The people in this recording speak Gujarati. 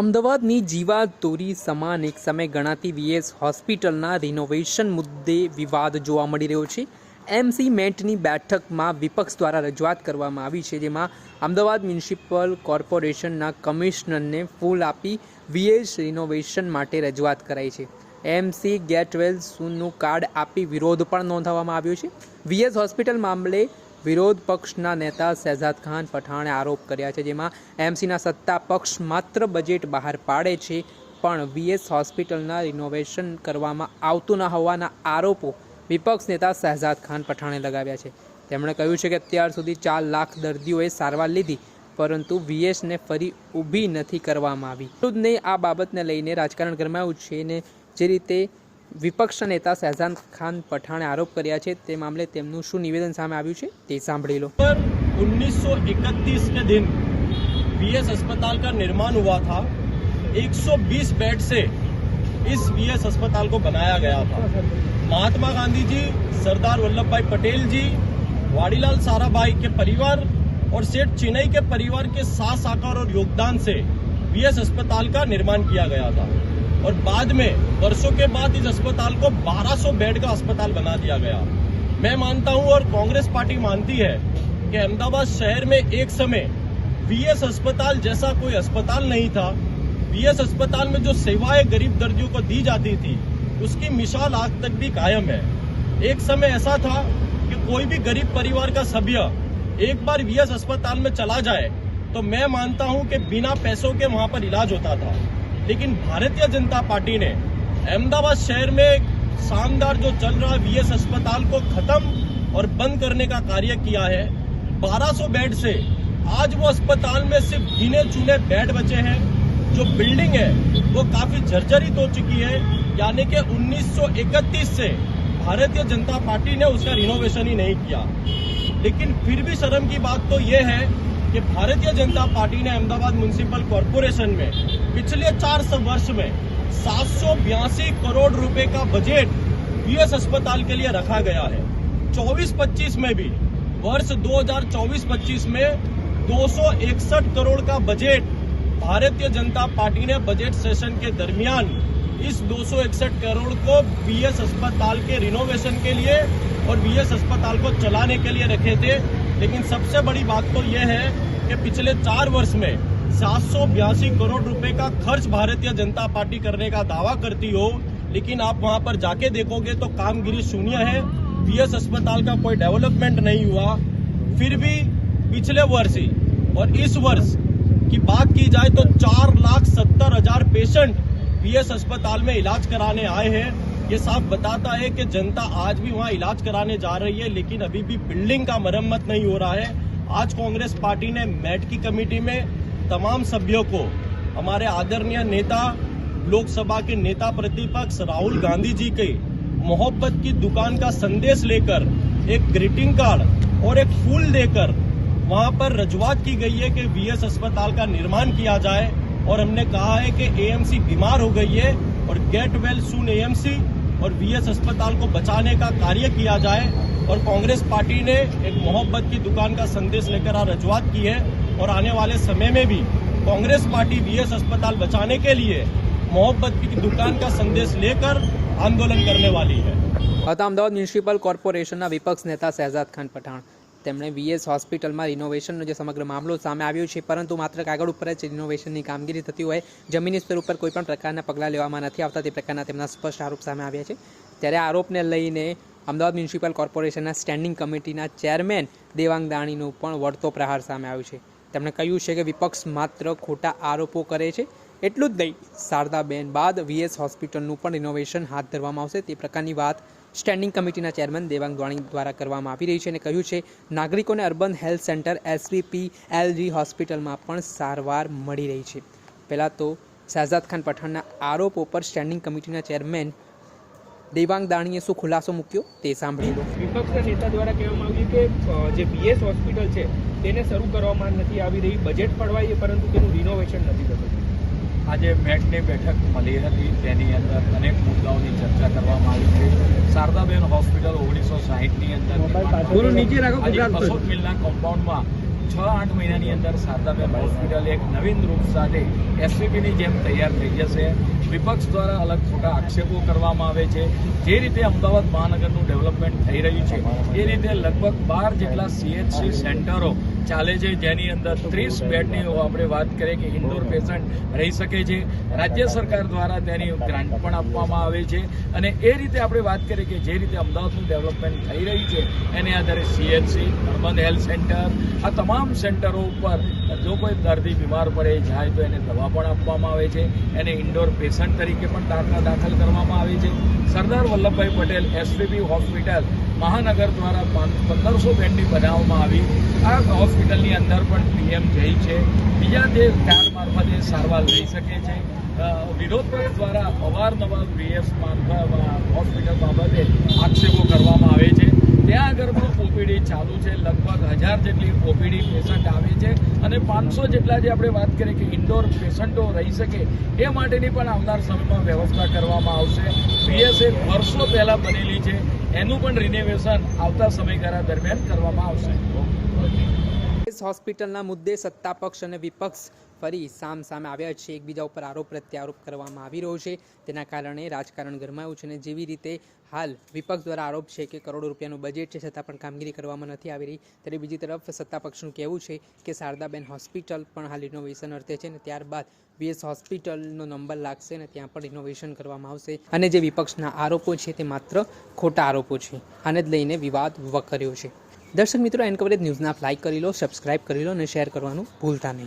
અમદાવાદની જીવા તોરી સમાન એક સમય ગણાતી વીએસ હોસ્પિટલના રિનોવેશન મુદ્દે વિવાદ જોવા મળી રહ્યો છે. એમસી મેન્ટની બેઠકમાં વિપક્ષ દ્વારા રજૂઆત કરવામાં આવી છે, જેમાં અમદાવાદ મ્યુનિસિપલ કોર્પોરેશનના કમિશનરને ફૂલ આપી વીએસ રિનોવેશન માટે રજૂઆત કરાઈ છે. એમસી ગેટવેલ સૂનનું કાર્ડ આપી વિરોધ પણ નોંધાવવામાં આવ્યો છે. વીએસ હોસ્પિટલ મામલે વિરોધ પક્ષના નેતા શહેજાદ ખાન પઠાણે આરોપ કર્યા છે, જેમાં એમસીના સત્તા પક્ષ માત્ર બજેટ બહાર પાડે છે, પણ વીએસ હોસ્પિટલના રિનોવેશન કરવામાં આવતું ન હોવાના આરોપો વિપક્ષ નેતા શહેજાદ ખાન પઠાણે લગાવ્યા છે. તેમણે કહ્યું છે કે અત્યાર સુધી ચાર લાખ દર્દીઓએ સારવાર લીધી, પરંતુ વીએસને ફરી ઊભી નથી કરવામાં આવી. વિરુદ્ધને આ બાબતને લઈને રાજકારણ ગરમાયું છે ને જે રીતે વિપક્ષ નેતા શહેજાદ ખાન પઠાણે આરોપ કર્યા છે તે મામલે તેમનું શું નિવેદન સામે આવ્યું છે તે સાંભળી લો पर 1931 के दिन बीएस अस्पताल का निर्माण हुआ था 120 बेड से इस बीएस अस्पताल को बनाया गया था महात्मा गांधी जी सरदार वल्लभ भाई पटेल जी वाड़ीलाल साराभाई के परिवार और सेठ चिनई के परिवार के साथ साकार और योगदान से बीएस अस्पताल का निर्माण किया गया था और बाद में वर्षों के बाद इस अस्पताल को 1200 बेड का अस्पताल बना दिया गया। मैं मानता हूँ और कांग्रेस पार्टी मानती है कि अहमदाबाद शहर में एक समय वीएस अस्पताल जैसा कोई अस्पताल नहीं था। वीएस अस्पताल में जो सेवाएँ गरीब दर्दियों को दी जाती थी, उसकी मिसाल आज तक भी कायम है। एक समय ऐसा था कि कोई भी गरीब परिवार का सभ्य एक बार वीएस अस्पताल में चला जाए तो मैं मानता हूँ कि बिना पैसों के वहाँ पर इलाज होता था। लेकिन भारतीय जनता पार्टी ने अहमदाबाद शहर में शानदार जो चल रहा वीएस अस्पताल को खत्म और बंद करने का कार्य किया है। 1200 बेड से आज वो अस्पताल में सिर्फ़ गिने चुने बेड बचे हैं। जो बिल्डिंग है, वो काफ़ी जर्जरित हो चुकी है। यानी कि 1931 से भारतीय जनता पार्टी ने उसका रिनोवेशन ही नहीं किया। लेकिन फिर भी शर्म की बात तो ये है कि भारतीय जनता पार्टी ने अहमदाबाद म्यूनिसिपल कॉरपोरेशन में पिछले चार सौ वर्ष में सात सौ बयासी करोड़ रुपए का बजट बीएस अस्पताल के लिए रखा गया है। 24-25 में भी, वर्ष 2024-25 में 261 करोड़ का बजट भारतीय जनता पार्टी ने बजट सेशन के दरमियान इस 261 करोड़ को बीएस अस्पताल के रिनोवेशन के लिए और बीएस अस्पताल को चलाने के लिए रखे थे। लेकिन सबसे बड़ी बात तो यह है कि पिछले चार वर्ष में सात सौ बयासी करोड़ रुपए का खर्च भारतीय जनता पार्टी करने का दावा करती हो, लेकिन आप वहाँ पर जाके देखोगे तो कामगिरी शून्य है। बीएस अस्पताल का कोई डेवलपमेंट नहीं हुआ। फिर भी पिछले वर्ष ही और इस वर्ष की बात की जाए तो चार लाख सत्तर हज़ार पेशेंट बीएस अस्पताल में इलाज कराने आए हैं। ये साफ़ बताता है कि जनता आज भी वहाँ इलाज कराने जा रही है, लेकिन अभी भी बिल्डिंग का मरम्मत नहीं हो रहा है। आज कांग्रेस पार्टी ने मैट की कमेटी में तमाम सभ्यों को, हमारे आदरणीय नेता, लोकसभा के नेता प्रतिपक्ष राहुल गांधी जी के मोहब्बत की दुकान का संदेश लेकर, एक ग्रीटिंग कार्ड और एक फूल देकर, वहाँ पर रजूआत की गई है कि वीएस अस्पताल का निर्माण किया जाए और हमने कहा है कि एएमसी बीमार हो गई है और गेट वेल सून एएमसी और वीएस अस्पताल को बचाने का कार्य किया जाए और कांग्रेस पार्टी ने एक मोहब्बत की दुकान का संदेश लेकर आज रजूआत की है। और आने वाले समय में भी कांग्रेस पार्टी वीएस अस्पताल बचाने के लिए मोहब्बत की दुकान का संदेश लेकर आंदोलन करने वाली है હતા અમદાવાદ મ્યુનિસિપલ કોર્પોરેશનના વિપક્ષ નેતા શહેજાદ ખાન પઠાણ તેમણે વીએસ હોસ્પિટલમાં રિનોવેશનનો જે સમગ્ર મામલો સામે આવ્યો છે પરંતુ માત્ર કાગળ ઉપર જ રિનોવેશનની કામગીરી થતી હોય જમીની સ્તર ઉપર કોઈ પણ પ્રકારના પગલાં લેવામાં નથી આવતા તે પ્રકારના તેમના સ્પષ્ટ આરોપ સામે આવ્યા છે ત્યારે આ આરોપને લઈને અમદાવાદ મ્યુનિસિપલ કોર્પોરેશનના સ્ટેન્ડિંગ કમિટીના ચેરમેન દેવાંગ દાણીનું પણ વળતો પ્રહાર સામે આવ્યો છે તેમણે કહ્યું છે કે વિપક્ષ માત્ર ખોટા આરોપો કરે છે, એટલું જ નહીં. શારદાબેન બાદ વીએસ હોસ્પિટલનું પણ રિનોવેશન હાથ ધરવામાં આવશે. તે પ્રકારની વાત સ્ટેન્ડિંગ કમિટીના ચેરમેન દેવાંગ દ્વાણી દ્વારા કરવામાં આવી રહી છે અને કહ્યું છે, નાગરિકોને urban health centre SVP LG હોસ્પિટલમાં પણ સારવાર મળી રહી છે. પહેલાં તો શહેજાદ ખાન પઠાણના આરોપો પર સ્ટેન્ડિંગ કમિટીના ચેરમેન દેવાંગ દાણીએ શું ખુલાસો મૂક્યો તે સાંભળી લો વિપક્ષના નેતા દ્વારા કહેવામાં આવ્યું કે જે બીએસ હોસ્પિટલ છે તેને શરૂ કરવામાં નથી આવી રહી બજેટ ફળવાય પરંતુ તેનું રિનોવેશન નથી થતું. આજે મેટની બેઠક મળી હતી. તેની અંદર અનેક મુદ્દાઓની ચર્ચા કરવામાં આવી છે. શારદાબેન હોસ્પિટલ ઓગણીસો સાહીઠની અંદર બસો મિલના કમ્પાઉન્ડમાં છ આઠ મહિનાની અંદર સારદાબેન હોસ્પિટલ એક નવીન રૂપ સાથે એસવીપીની જેમ તૈયાર થઈ જશે. વિપક્ષ દ્વારા અલગ ખોટા આક્ષેપો કરવામાં આવે છે. જે રીતે અમદાવાદ મહાનગરનું ડેવલપમેન્ટ થઈ રહ્યું છે, એ રીતે લગભગ બાર જેટલા સીએચસી સેન્ટરો ચાલે છે. જેની અંદર ત્રીસ બેડની આપણે વાત કરીએ કે ઇન્ડોર પેશન્ટ રહી શકે છે. રાજ્ય સરકાર દ્વારા તેની ગ્રાન્ટ પણ આપવામાં આવે છે. અને એ રીતે આપણે વાત કરીએ કે જે રીતે અમદાવાદનું ડેવલપમેન્ટ થઈ રહ્યું છે, એને આધારે સીએચસી અર્બન હેલ્થ સેન્ટર, આ તમામ સેન્ટરો ઉપર જો કોઈ દર્દી બીમાર પડે, જાય તો એને દવા પણ આપવામાં આવે છે. એને ઇન્ડોર પેશન્ટ તરીકે પણ દાખલા દાખલ કરવામાં આવે છે. સરદાર વલ્લભભાઈ પટેલ એસવીબી હોસ્પિટલ મહાનગર દ્વારા પંદરસો બેડની બનાવવામાં આવી. આ હોસ્પિટલની અંદર પણ પીએમ જય છે. બીજા જે કાર્ડ મારફતે સારવાર લઈ શકે છે. વિરોધ દ્વારા અવારનવાર વીએસ હોસ્પિટલ બાબતે આક્ષેપો કરવામાં આવે છે. ત્યાં આગળ પણ ઓપીડી ચાલુ છે. લગભગ હજાર જેટલી ઓપીડી પેશન્ટ આવે છે અને પાંચસો જેટલા જે આપણે વાત કરીએ કે ઇન્ડોર પેશન્ટો રહી શકે, એ માટેની પણ આવનાર સમયમાં વ્યવસ્થા કરવામાં આવશે. પીએસએ વર્ષો પહેલાં બનેલી છે. એનું પણ રિનોવેશન આવતા સમયગાળા દરમિયાન કરવામાં આવશે. એસ હોસ્પિટલના મુદ્દે સત્તા પક્ષ અને વિપક્ષ ફરી સામ સામે આવ્યા છે. એકબીજા ઉપર આરોપ પ્રત્યારોપ કરવામાં આવી રહ્યો છે. તેના કારણે રાજકારણ ગરમાયું છે અને જેવી રીતે હાલ વિપક્ષ દ્વારા આરોપ છે કે કરોડો રૂપિયાનું બજેટ છે, છતાં પણ કામગીરી કરવામાં નથી આવી રહી. ત્યારે બીજી તરફ સત્તા પક્ષનું કહેવું છે કે શારદાબેન હોસ્પિટલ પણ હાલ રિનોવેશન અર્થે છે અને ત્યારબાદ વીએસ હોસ્પિટલનો નંબર લાગશે અને ત્યાં પણ ઇનોવેશન કરવામાં આવશે. અને જે વિપક્ષના આરોપો છે તે માત્ર ખોટા આરોપો છે. આને જ લઈને વિવાદ વકર્યો છે. દર્શક મિત્રો એન કવરેજ ન્યૂઝના આપ કરી લો સબસ્ક્રાઇબ કરી લો અને શેર કરવાનું ભૂલતા નહીં.